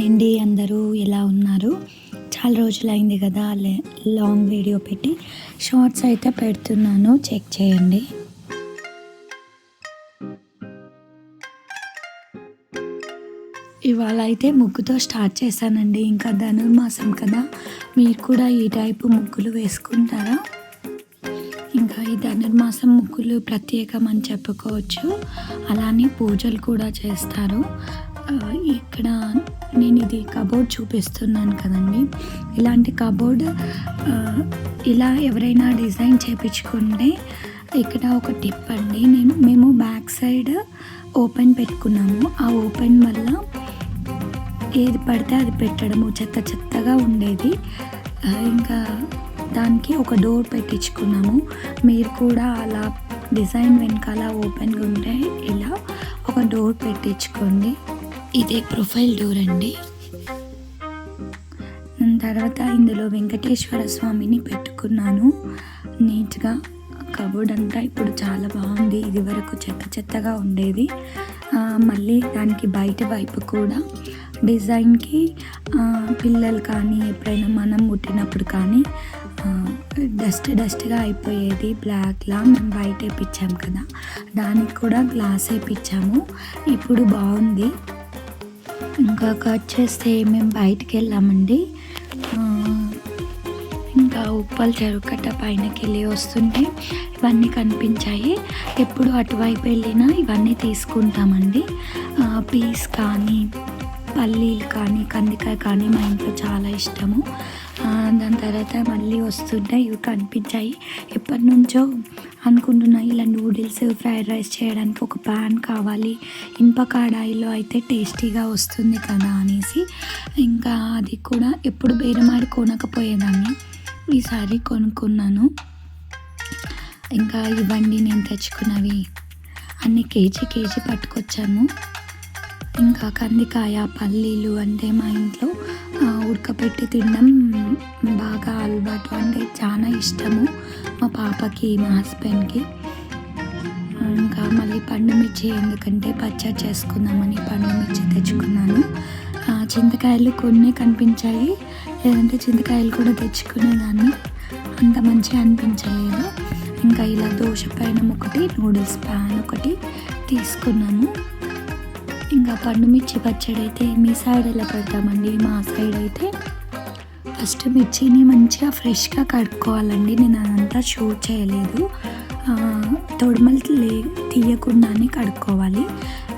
Hi అండి అందరూ ఎలా ఉన్నారు? చాలా రోజులైంది కదా లాంగ్ వీడియో పెట్టి. షార్ట్స్ అయితే పెడుతున్నాను చెక్ చేయండి. ఇవాళ అయితే ముగ్గుతో స్టార్ట్ చేశానండి ఇంకా ధనుర్మాసం కదా. మీరు కూడా ఈ టైపు ముగ్గులు వేసుకుంటారా? ఇంకా ఈ ధనుర్మాసం ముగ్గులు ప్రత్యేకం అని చెప్పుకోవచ్చు. అలానే పూజలు కూడా చేస్తారు. ఇక్కడ నేను ఇది కబోర్డ్ చూపిస్తున్నాను కదండి. ఇలాంటి కబోర్డ్ ఇలా ఎవరైనా డిజైన్ చేపించుకుంటే ఇక్కడ ఒక టిప్ అండి. నేను మేము బ్యాక్ సైడ్ ఓపెన్ పెట్టుకున్నాము. ఆ ఓపెన్ వల్ల ఏది పడితే అది పెట్టడము చెత్త చెత్తగా ఉండేది. ఇంకా దానికి ఒక డోర్ పెట్టించుకున్నాము. మీరు కూడా అలా డిజైన్ వెనకాల ఓపెన్గా ఉంటే ఇలా ఒక డోర్ పెట్టించుకోండి. ఇదే ప్రొఫైల్ డోర్ అండి. తర్వాత ఇందులో వెంకటేశ్వర స్వామిని పెట్టుకున్నాను. నీట్గా కబోర్డ్ అంతా ఇప్పుడు చాలా బాగుంది. ఇది వరకు చెత్త చెత్తగా ఉండేది. మళ్ళీ దానికి బయట వైపు కూడా డిజైన్కి పిల్లలు కానీ ఎప్పుడైనా మనం ముట్టినప్పుడు కానీ డస్ట్ డస్ట్గా అయిపోయేది. బ్లాక్లా మేము బయట వేయించాం కదా. దానికి కూడా గ్లాస్ వేయించాము ఇప్పుడు బాగుంది. ఇంకా కట్ చేస్తే మేము బయటికి వెళ్ళామండి? ఇంకా ఉప్పల్ చెరుకట్ట పైనకి వెళ్ళి వస్తుంటే ఇవన్నీ కనిపించాయి. ఎప్పుడు అటువైపు వెళ్ళినా ఇవన్నీ తీసుకుంటామండి. పీస్ కానీ పల్లీలు కానీ కందికాయ కానీ మా ఇంట్లో చాలా ఇష్టము. దాని తర్వాత మళ్ళీ వస్తుంటే ఇవి కనిపించాయి. ఎప్పటి నుంచో అనుకుంటున్నా ఇలా నూడిల్స్ ఫ్రైడ్ రైస్ చేయడానికి ఒక ప్యాన్ కావాలి. ఇనుప కడాయిలో అయితే టేస్టీగా వస్తుంది కదా అనేసి. ఇంకా అది కూడా ఎప్పుడు బేరమాడి కొనకపోయేదాన్ని ఈసారి కొనుక్కున్నాను. ఇంకా ఇవ్వండి నేను తెచ్చుకున్నవి. అన్ని కేజీ కేజీ పట్టుకొచ్చాను ఇంకా కందికాయ పల్లీలు అంటే మా ఇంట్లో ఉడకపెట్టి తినడం బాగా అలవాటు. అంటే చాలా ఇష్టము మా పాపకి మా హస్బెండ్కి. ఇంకా మళ్ళీ పండు మిర్చి ఎందుకంటే పచ్చడి చేసుకుందామని పండు మిర్చి తెచ్చుకున్నాను. చింతకాయలు కొన్ని కనిపించాయి. లేదంటే చింతకాయలు కూడా తెచ్చుకునేదాన్ని. అంత మంచిగా అనిపించలేదు. ఇంకా ఇలా దోశ పైన ఒకటి నూడిల్స్ ప్యాన్ ఒకటి తీసుకున్నాము ఇంకా పండు మిర్చి పచ్చడి అయితే మీ సైడ్ ఎలా పెడతామండి? మా సైడ్ అయితే ఫస్ట్ మిర్చిని మంచిగా ఫ్రెష్గా కడుక్కోవాలండి. నేను అదంతా షూట్ చేయలేదు. తొడుమలు లే తీయకుండానే కడుక్కోవాలి.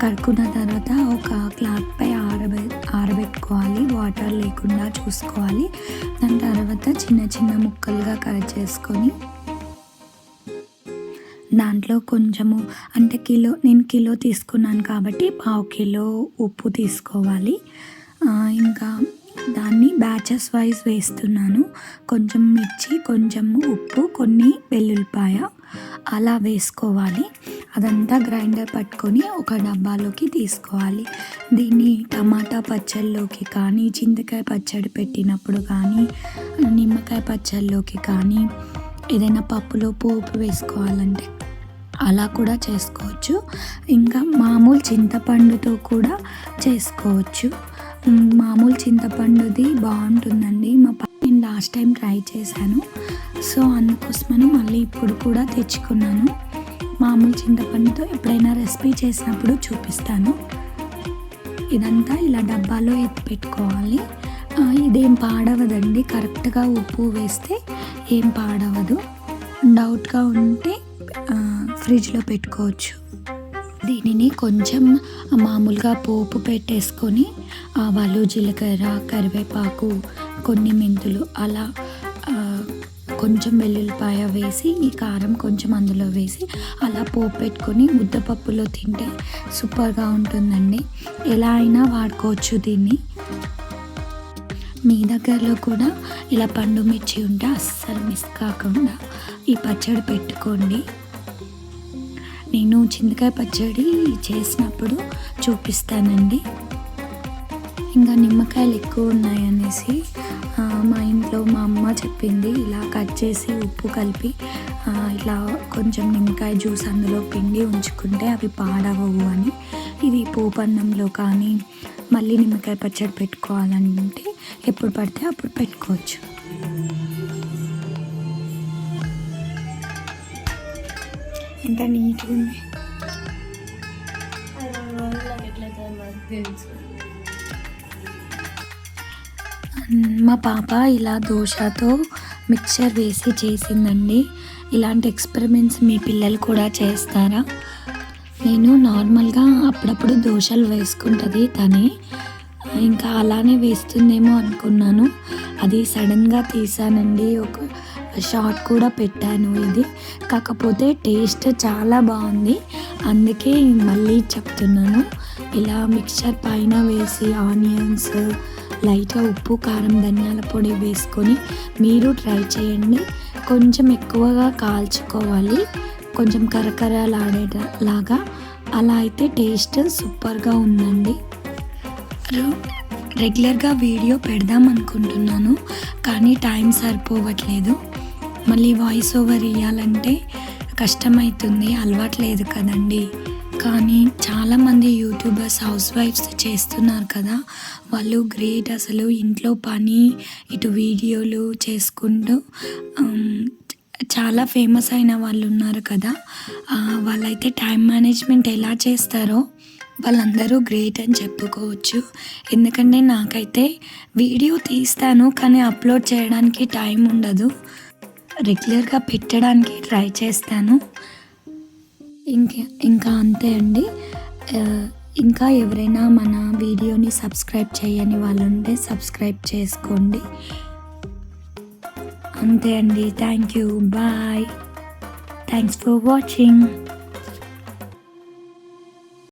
కడుక్కున్న తర్వాత ఒక క్లాత్పై ఆరబె ఆరబెట్టుకోవాలి. వాటర్ లేకుండా చూసుకోవాలి. దాని తర్వాత చిన్న చిన్న ముక్కలుగా కట్ చేసుకొని దాంట్లో కొంచెము అంటే కిలో నేను కిలో తీసుకున్నాను కాబట్టి పావు కిలో ఉప్పు తీసుకోవాలి. ఇంకా దాన్ని బ్యాచెస్ వైజ్ వేస్తున్నాను. కొంచెం మిర్చి కొంచెం ఉప్పు కొన్ని వెల్లుల్లిపాయ. అలా వేసుకోవాలి. అదంతా గ్రైండర్ పట్టుకొని ఒక డబ్బాలోకి తీసుకోవాలి. దీన్ని టమాటా పచ్చళ్ళలోకి కానీ చింతకాయ పచ్చడి పెట్టినప్పుడు కానీ నిమ్మకాయ పచ్చళ్ళలోకి కానీ ఏదైనా పప్పులో పోపు వేసుకోవాలంటే అలా కూడా చేసుకోవచ్చు. ఇంకా మామూలు చింతపండుతో కూడా చేసుకోవచ్చు. మామూలు చింతపండుది బాగుంటుందండి. మా నేను లాస్ట్ టైం ట్రై చేశాను. సో అందుకోసమని మళ్ళీ ఇప్పుడు కూడా తెచ్చుకున్నాను. మామూలు చింతపండుతో ఎప్పుడైనా రెసిపీ చేసినప్పుడు చూపిస్తాను. ఇదంతా ఇలా డబ్బాలో ఎత్తి పెట్టుకోవాలి. ఇదేం పాడవదండి? కరెక్ట్గా ఉప్పు వేస్తే ఏం పాడవదు. డౌట్గా ఉంటే ఫ్రిడ్జ్లో పెట్టుకోవచ్చు. దీనిని కొంచెం మామూలుగా పోపు పెట్టేసుకొని ఆవాలు జీలకర్ర కరివేపాకు కొన్ని మెంతులు అలా కొంచెం వెల్లుల్లిపాయ వేసి ఈ కారం కొంచెం అందులో వేసి అలా పోపు పెట్టుకొని ముద్దపప్పులో తింటే సూపర్గా ఉంటుందండి. ఎలా అయినా వాడుకోవచ్చు దీన్ని. మీ దగ్గరలో కూడా ఇలా పండు మిర్చి ఉంటే అస్సలు మిస్ కాకుండా ఈ పచ్చడి పెట్టుకోండి. నేను చింతకాయ పచ్చడి చేసినప్పుడు చూపిస్తానండి. ఇంకా నిమ్మకాయలు ఎక్కువ ఉన్నాయనేసి మా ఇంట్లో మా అమ్మ చెప్పింది ఇలా కట్ చేసి ఉప్పు కలిపి ఇట్లా కొంచెం నిమ్మకాయ జ్యూస్ అందులో పిండి ఉంచుకుంటే అవి పాడవవు అని. ఇది పోపన్నంలో కానీ మళ్ళీ నిమ్మకాయ పచ్చడి పెట్టుకోవాలంటే ఎప్పుడు పడితే అప్పుడు పెట్టుకోవచ్చు. ఎంత నీట్గా ఉంది మా పాప ఇలా దోశతో మిక్చర్ వేసి చేసిందండి. ఇలాంటి ఎక్స్పెరిమెంట్స్ మీ పిల్లలు కూడా చేస్తారా? నేను నార్మల్గా అప్పుడప్పుడు దోశలు వేసుకుంటుంది తనే. ఇంకా అలానే వేస్తుందేమో అనుకున్నాను. అది సడన్గా తీసానండి. ఒక షార్ట్ కూడా పెట్టాను ఇది. కాకపోతే టేస్ట్ చాలా బాగుంది. అందుకే మళ్ళీ చెప్తున్నాను. ఇలా మిక్చర్ పైన వేసి ఆనియన్స్ లైట్గా ఉప్పు కారం ధనియాల పొడి వేసుకొని మీరు ట్రై చేయండి. కొంచెం ఎక్కువగా కాల్చుకోవాలి. కొంచెం కరకరలాడేలాగా అలా అయితే టేస్ట్ సూపర్గా ఉందండి. రెగ్యులర్గా వీడియో పెడదాం అనుకుంటున్నాను కానీ టైం సరిపోవట్లేదు. మళ్ళీ వాయిస్ ఓవర్ ఇవ్వాలంటే కష్టమవుతుంది అలవాట్లేదు కదండీ. కానీ చాలామంది యూట్యూబర్స్ హౌస్ వైఫ్స్ చేస్తున్నారు కదా. వాళ్ళు గ్రేట్ అసలు ఇంట్లో పని ఇటు వీడియోలు చేసుకుంటూ చాలా ఫేమస్ అయిన వాళ్ళు ఉన్నారు కదా. వాళ్ళైతే టైం మేనేజ్మెంట్ ఎలా చేస్తారో వాళ్ళందరూ గ్రేట్ అని చెప్పుకోవచ్చు. ఎందుకంటే నాకైతే వీడియో తీస్తాను కానీ అప్లోడ్ చేయడానికి టైం ఉండదు. రెగ్యులర్గా పెట్టడానికి ట్రై చేస్తాను. ఇంకా ఇంకా అంతే అండి. ఇంకా ఎవరైనా మన వీడియోని సబ్స్క్రైబ్ చేయని వాళ్ళు ఉంటే సబ్స్క్రైబ్ చేసుకోండి. అంతే అండి. Thank you. Bye. Thanks for watching.